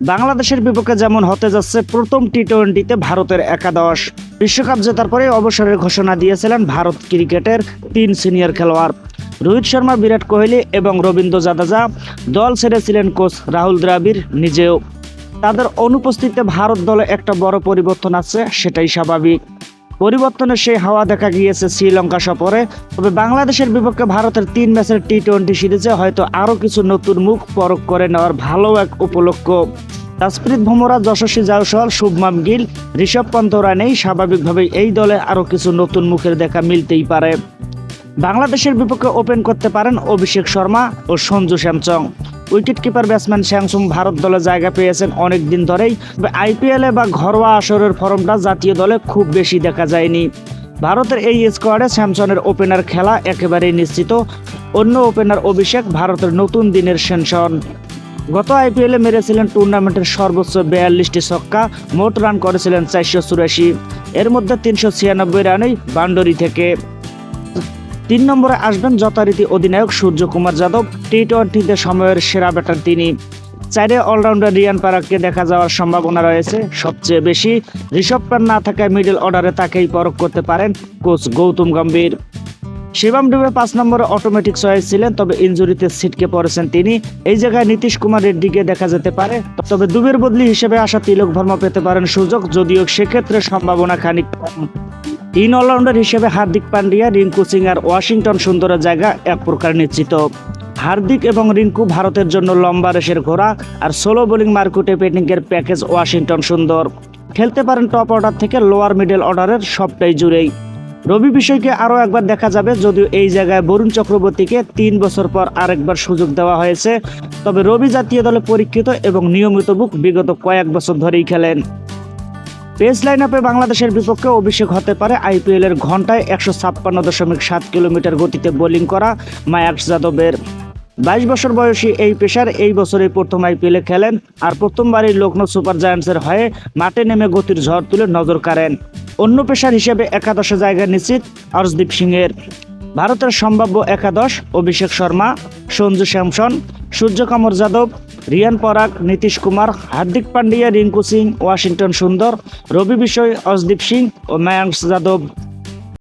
বাংলাদেশের বিপক্ষে যেমন হতে যাচ্ছে প্রথম টি টোয়েন্টিতে ভারতের একাদশ। বিশ্বকাপ জেতার পরে অবসরের ঘোষণা দিয়েছিলেন ভারত ক্রিকেটের তিন সিনিয়র খেলোয়াড়। রোহিত শর্মা, বিরাট কোহলি এবং রবীন্দ্র জাদেজা দল ছেড়েছিলেন কোচ রাহুল দ্রাবিড় নিজেও। তাদের অনুপস্থিতিতে ভারত দলে একটা বড় পরিবর্তন আছে, সেটাই স্বাভাবিক। পরিবর্তনের সেই হাওয়া দেখা গিয়েছে শ্রীলঙ্কা সফরে। তবে বাংলাদেশের বিপক্ষে ভারতের তিন ম্যাচের টি টোয়েন্টি সিরিজে হয়তো আরও কিছু নতুন মুখ পরখ করে নেওয়ার ভালো এক উপলক্ষ। তাসপ্রীত ভুমরা যশস্বী জায়সওয়াল শুভমাম গিল, ঋষভ পন্তরা নেই স্বাভাবিকভাবেই এই দলে আরও কিছু নতুন মুখের দেখা মিলতেই পারে। বাংলাদেশের বিপক্ষে ওপেন করতে পারেন অভিষেক শর্মা ও Sanju Samson. Wicket keeper batsman Samson Bharat দলে জায়গা পেয়েছেন অনেক দিন ধরেই আইপিএলে বা ঘরোয়া আসরের ফর্মটা জাতীয় দলে খুব বেশি দেখা যায়নি। ভারতের এই স্কোয়াডে স্যামসনের ওপেনার খেলা একেবারেই নিশ্চিত। অন্য ওপেনার অভিষেক ভারতের নতুন দিনের সেনশন। গত আইপিএলে মেরেছিলেন টুর্নামেন্টের সর্বোচ্চ বিয়াল্লিশটি ছক্কা, মোট রান করেছিলেন চারশো চুরাশি। এর মধ্যে তিনশো ছিয়ানব্বই রানেই বান্ডরি থেকে। তিন নম্বরে আসবেন যথারীতি অধিনায়ক সূর্যকুমার যাদব টি টোয়েন্টিতে সময়ের সেরা ব্যাটার তিনি। চাইরে অলরাউন্ডার রিয়ান পারাককে দেখা যাওয়ার সম্ভাবনা রয়েছে। সবচেয়ে বেশি ঋষভ পান না থাকায় মিডল অর্ডারে তাকেই পরখ করতে পারেন কোচ গৌতম গম্ভীর। শিবাম ডুবে পাঁচ নম্বরে অটোমেটিক চয়েস ছিলেন, তবে ইনজুরিতে ছিটকে পড়েছেন তিনি। এই জায়গায় নীতিশ কুমারের দিকে দেখা যেতে পারে। তবে দুবের বদলি হিসেবে আসা তিলক ভর্মা পেতে পারেন সুযোগ, যদিও সেক্ষেত্রে সম্ভাবনা খানিক তিন অলরাউন্ডার হিসেবে হার্দিক পান্ডিয়া, রিঙ্কু সিং আর ওয়াশিংটন সুন্দরের জায়গা এক প্রকার নিশ্চিত। হার্দিক এবং রিঙ্কু ভারতের জন্য লম্বা রেসের ঘোড়া আর সোলো বোলিং মার্কুটে পেটিংয়ের প্যাকেজ ওয়াশিংটন সুন্দর। খেলতে পারেন টপ অর্ডার থেকে লোয়ার মিডল অর্ডারের সবটাই জুড়েই। রবি বিষয়কে আরও একবার দেখা যাবে, যদিও এই জায়গায় বরুণ চক্রবর্তীকে তিন বছর পর আরেকবার সুযোগ দেওয়া হয়েছে। তবে রবি জাতীয় দলে পরীক্ষিত এবং নিয়মিত বুক বিগত কয়েক বছর ধরেই খেলেন। পেস লাইন আপে বাংলাদেশের বিপক্ষে অভিষেক হতে পারে আইপিএল এর ঘন্টায় একশো ছাপ্পান্ন দশমিক সাত কিলোমিটার গতিতে বোলিং করা মায়াক্স যাদবের। বাইশ বছর বয়সী এই পেশার এই বছরেই প্রথম আইপিএলে খেলেন আর প্রথমবারই লখনৌ সুপার জায়ান্টসের হয়ে মাঠে নেমে গতির ঝড় তুলে নজর কাড়েন। অন্য পেশার হিসেবে একাদশে জায়গা নিশ্চিত অর্শদীপ সিংয়ের। ভারতের সম্ভাব্য একাদশ অভিষেক শর্মা, সঞ্জু স্যামসন সূর্যকামর যাদব রিয়ান পরাগ, নীতিশ কুমার, হার্দিক পান্ডিয়া, রিঙ্কু সিং, ওয়াশিংটন সুন্দর, রবি বিষয় অজদীপ সিং ও মায়াংশ যাদব।